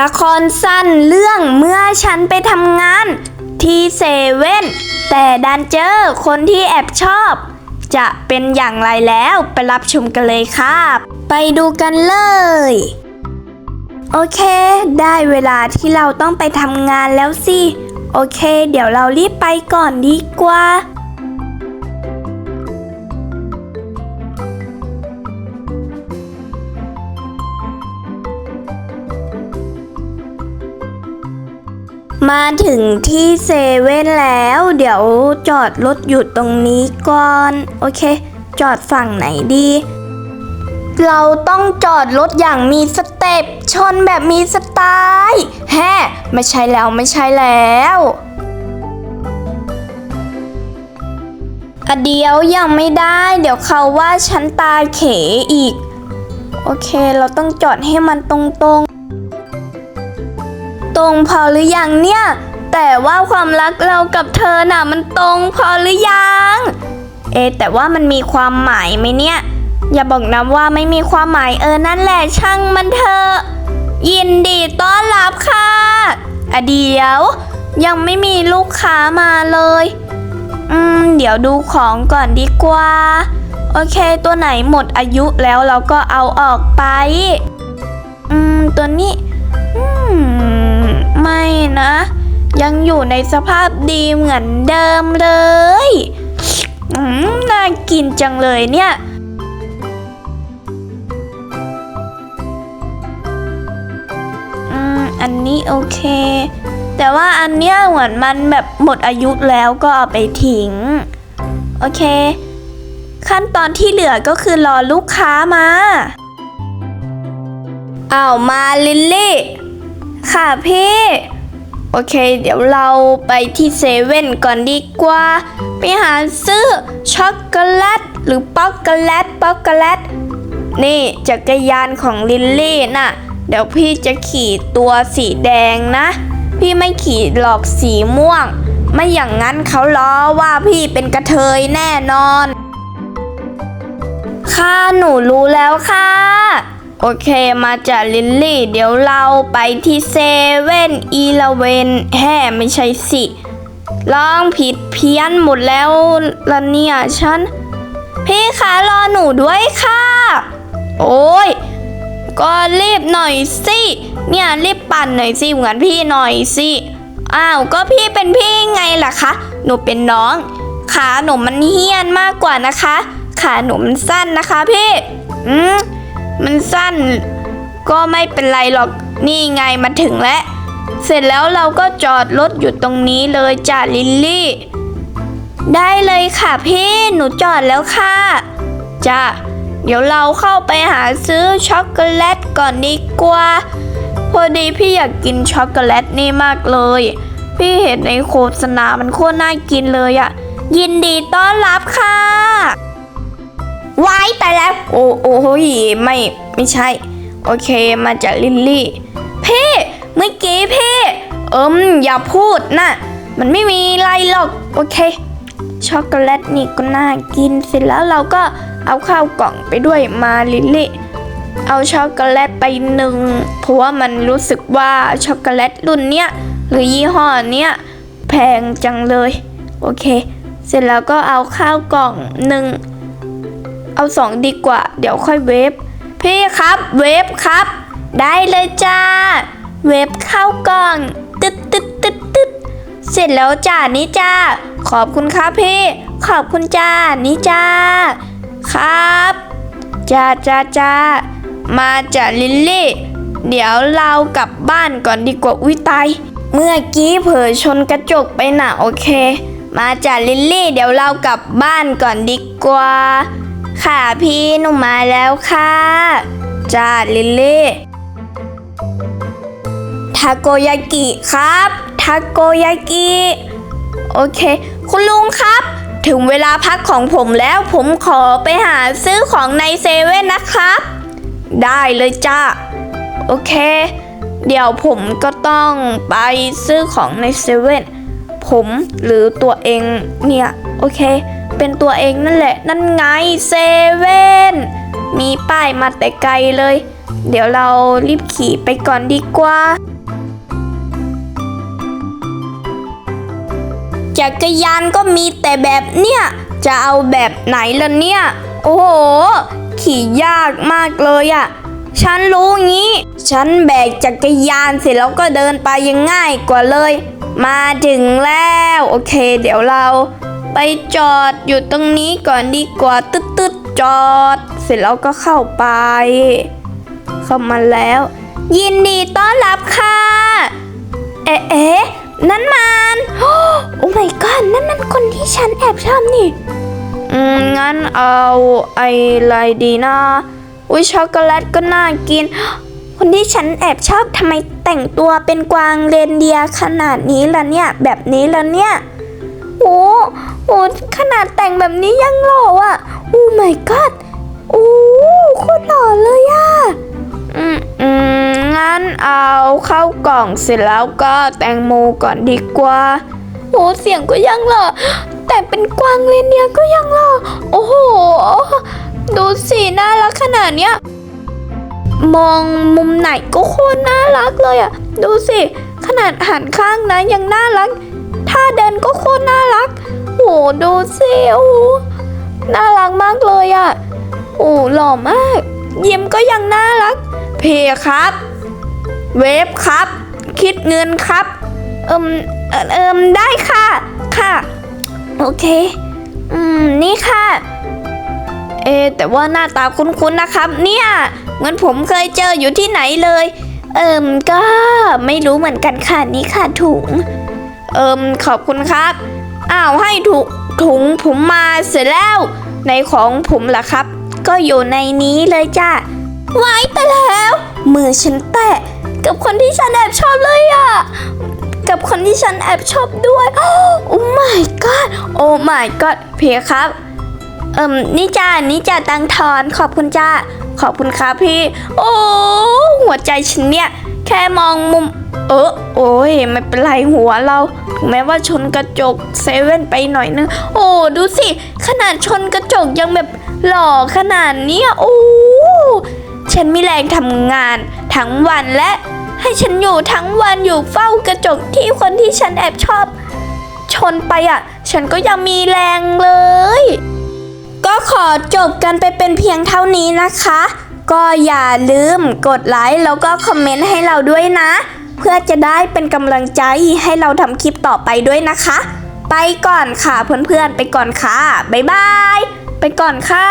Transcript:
ละครสั้นเรื่องเมื่อฉันไปทำงาน ที่เซเว่นแต่ดันเจอคนที่แอบชอบ จะเป็นอย่างไรแล้วไปรับชมกันเลยครับ ไปดูกันเลย โอเค ได้เวลาที่เราต้องไปทำงานแล้วสิ โอเค เดี๋ยวเรารีบไปก่อนดีกว่า มาถึงที่เซเว่นแล้ว เดี๋ยวจอดรถอยู่ตรงนี้ก่อน โอเค จอดฝั่งไหนดี เราต้องจอดรถอย่างมีสเต็ปชนแบบมีสไตล์แฮ่ไม่ใช่แล้วไม่ใช่แล้วอะเดียวยังไม่ได้ เดี๋ยวเขาว่าฉันตาเขอีก โอเค เราต้องจอดให้มันตรงๆ ตรงพอหรือยังเนี่ย แต่ว่าความรักเรากับเธอน่ะมันตรงพอหรือยัง เอะแต่ว่ามันมีความหมายไหมเนี่ย อย่าบอกนะว่าไม่มีความหมายเออนั่นแหละช่างมันเถอะ ยินดีต้อนรับค่ะอะเดี๋ยว ยังไม่มีลูกค้ามาเลย อืม เดี๋ยวดูของก่อนดีกว่า โอเค ตัวไหนหมดอายุแล้วเราก็เอาออกไป อืม ตัวนี้ อืม ไม่นะ ยังอยู่ในสภาพดีเหมือนเดิมเลยน่ากินจังเลยเนี่ย อืม อันนี้โอเค แต่ว่าอันเนี้ยเหมือนมันแบบหมดอายุแล้วก็เอาไปทิ้ง โอเค ขั้นตอนที่เหลือก็คือรอลูกค้ามา อ้าวมาลิลลี่ ค่ะพี่ โอเค เดี๋ยวเราไปที่เซเว่นก่อนดีกว่า ไปหาซื้อช็อกโกแลตหรือป๊อกโกแลตป๊อกโกแลต นี่จักรยานของลิลลี่น่ะ เดี๋ยวพี่จะขี่ตัวสีแดงนะ พี่ไม่ขี่หลอกสีม่วง ไม่อย่างนั้นเขาล้อว่าพี่เป็นกระเทยแน่นอน ค่ะหนูรู้แล้วค่ะ โอเคมาจากลิลลี่ เดี๋ยวเราไปที่เซเว่นอีเลเวนแฮ่ไม่ใช่สิลองผิดเพี้ยนหมดแล้วละเนี่ยฉัน พี่คะรอหนูด้วยค่ะ โอ้ยก็รีบหน่อยสิ เนี่ยรีบปั่นหน่อยสิเหมือนพี่หน่อยสิ อ้าวก็พี่เป็นพี่ไงล่ะคะ หนูเป็นน้อง ขาหนูมันเฮี้ยนมากกว่านะคะ ขาหนูมันสั้นนะคะพี่ อืม มันสั้นก็ไม่เป็นไรหรอกนี่ไงมาถึงแล้ว เสร็จแล้วเราก็จอดรถอยู่ตรงนี้เลยจ้าลิลลี่ ได้เลยค่ะพี่หนูจอดแล้วค่ะจ้าเดี๋ยวเราเข้าไปหาซื้อช็อกโกแลตก่อนดีกว่า พอดีพี่อยากกินช็อกโกแลตนี่มากเลย พี่เห็นในโฆษณามันโคตรน่ากินเลยอะยินดีต้อนรับค่ะ ไว้แต่แล้ว โอ้โอ้โหไม่ไม่ใช่ โอเคมาจากลิลลี่พี่เมื่อกี้พี่เอิมอย่าพูดนะมันไม่มีอะไรหรอก โอเค ช็อกโกแลตนี่ก็น่ากินเสร็จแล้วเราก็เอาข้าวกล่องไปด้วยมาลิลลี่เอาช็อกโกแลตไปหนึ่งเพราะว่ามันรู้สึกว่าช็อกโกแลตรุ่นเนี้ยหรือยี่ห้อเนี้ยแพงจังเลย โอเค เสร็จแล้วก็เอาข้าวกล่องหนึ่ง เอาสองดีกว่า เดี๋ยวค่อยเวฟพี่ครับ เวฟครับ ได้เลยจ้า เวฟเข้ากล่องตึ๊ดตึ๊ดตึ๊ดตึ๊ดเสร็จแล้วจ้านี่จ้า ขอบคุณครับพี่ ขอบคุณจ้านี่จ้า ครับจ้าจ้าจ้ามาจากลิลลี่ เดี๋ยวเรากลับบ้านก่อนดีกว่าอุ้ยตายเมื่อกี้เผลอชนกระจกไปหนะโอเค มาจากลิลลี่ เดี๋ยวเรากลับบ้านก่อนดีกว่า ค่ะพี่หนูมาแล้วค่ะจ้าลิลลี่ทาโกยากิครับทาโกยากิโอเค คุณลุงครับ ถึงเวลาพักของผมแล้วผมขอไปหาซื้อของในเซเว่นนะครับ ได้เลยจ้าโอเค เดี๋ยวผมก็ต้องไปซื้อของในเซเว่นผมหรือตัวเองเนี่ย โอเค เป็นตัวเองนั่นแหละ นั่นไงเซเว่นมีป้ายมาแต่ไกลเลย เดี๋ยวเรารีบขี่ไปก่อนดีกว่า จักรยานก็มีแต่แบบเนี้ยจะเอาแบบไหนล่ะเนี่ย โอ้โห ขี่ยากมากเลยอะ่ะ ฉันรู้งี้ ฉันแบกจักรยานเสร็จแล้วก็เดินไปยังง่ายกว่าเลย มาถึงแล้ว โอเค เดี๋ยวเรา ไปจอดอยู่ตรงนี้ก่อนดีกว่าตึ๊ดตึ๊ดจอด เสร็จแล้วก็เข้าไป เข้ามาแล้ว ยินดีต้อนรับค่ะ เอ๊ะนั่นมันโอ้ my god นั่นมันคนที่ฉันแอบชอบนี่ อืม งั้นเอาไออะไรดีนะ อุ้ยช็อกโกแลตก็น่ากิน คนที่ฉันแอบชอบทำไมแต่งตัวเป็นกวางเรนเดียขนาดนี้ล่ะเนี่ย แบบนี้ล่ะเนี่ย โอ้โหขนาดแต่งแบบนี้ยังหล่ออะโอ้ my god โอ้โคตรหล่อเลยอะอืมอืมงั้นเอาเข้ากล่องเสร็จแล้วก็แตงโมก่อนดีกว่าโอ้เสียงก็ยังหล่อแต่เป็นกวางเลนเนียก็ยังหล่อโอ้โห ดูสิน่ารักขนาดเนี้ยมองมุมไหนก็โคตรน่ารักเลยอะ ดูสิ ขนาดหันข้างนะยังน่ารัก ถ้าเดินก็โคตรน่ารักโอ้ดูสิโอ้น่ารักมากเลยอะโอ้หล่อมาก ยิ้มก็ยังน่ารัก เพครับ เวฟครับ คิดเงินครับ เอิมเอิ่มได้ค่ะ ค่ะ โอเค อืม นี่ค่ะ เอ แต่ว่าหน้าตาคุ้นๆนะครับ เนี่ยเหมือนผมเคยเจออยู่ที่ไหนเลย เอิมก็ไม่รู้เหมือนกันค่ะ นี่ค่ะถุง เอิมขอบคุณครับ อ้าวให้ถุงถุงผมมาเสร็จแล้ว ในของผมล่ะครับ ก็อยู่ในนี้เลยจ้าไว้แต่แล้ว มือฉันแตะกับคนที่ฉันแอบชอบเลยอะกับคนที่ฉันแอบชอบด้วย โอ้ my god โอ้ my god เพียครับ เอิมนี่จ้านี่จ้าตังทอนขอบคุณจ้าขอบคุณครับพี่ โอ้ หัวใจฉันเนี่ย แค่มองมุม เออ ยไม่เป็นไรหัวเราถึงแม้ว่าชนกระจกเซเว่นไปหน่อยนึง โอ้ดูสิ ขนาดชนกระจกยังแบบหล่อขนาดนี้โอ้ฉันมีแรงทำงานทั้งวันและ ให้ฉันอยู่ทั้งวันอยู่เฝ้ากระจกที่คนที่ฉันแอบชอบ ชนไปอะ ฉันก็ยังมีแรงเลย ก็ขอจบกันไปเป็นเพียงเท่านี้นะคะ ก็อย่าลืมกดไลค์แล้วก็คอมเมนต์ให้เราด้วยนะ เพื่อจะได้เป็นกำลังใจให้เราทำคลิปต่อไปด้วยนะคะ ไปก่อนค่ะเพื่อนๆไปก่อนค่ะ บ๊ายบาย ไปก่อนค่ะ